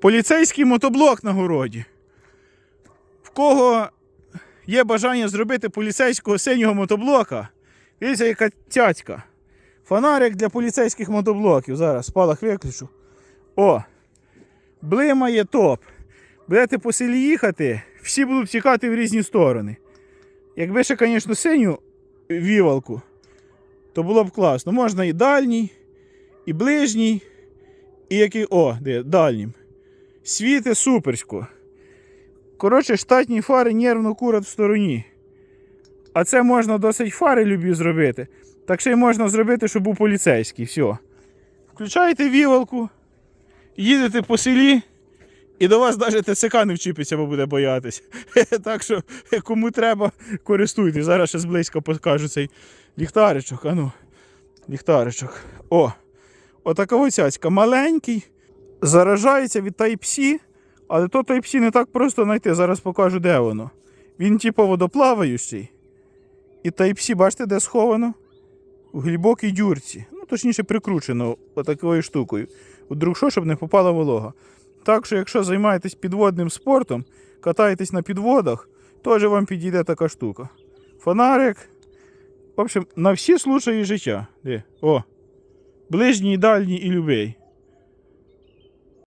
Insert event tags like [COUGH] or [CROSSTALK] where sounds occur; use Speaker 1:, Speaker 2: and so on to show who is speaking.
Speaker 1: Поліцейський мотоблок на городі. В кого є бажання зробити поліцейського синього мотоблока, дивіться, яка цяцька. Фонарик для поліцейських мотоблоків. Зараз спалах виключу. О! Блимає топ. Будете по селі їхати, всі будуть тікати в різні сторони. Якби ще, звісно, синю вівалку, то було б класно. Можна і дальній, і ближній, і який. О, де, дальнім. Світи суперсько. Коротше, штатні фари нервно курять в стороні. А це можна досить фари любі зробити. Так ще й можна зробити, щоб був поліцейський. Все. Включаєте вівалку, їдете по селі, і до вас навіть ТЦК не вчіпиться, бо буде боятись. [LAUGHS] Так що, кому треба, користуйтесь. Зараз ще зблизька покажу цей ліхтаричок. Ану, ліхтаричок. О! Отака цяцька. Маленький, заражається від Type-C, але то Type-C не так просто знайти. Зараз покажу, де воно. Він, типу, водоплаваючий. І Type-C, бачите, де сховано? У глибокій дюрці. Ну, точніше, прикручено отакою штукою. Вдруг що, щоб не попала волога. Так що, якщо займаєтесь підводним спортом, катаєтесь на підводах, теж вам підійде така штука. Фонарик. В общем, на всі случаї життя. О. Ближній, дальній і любий.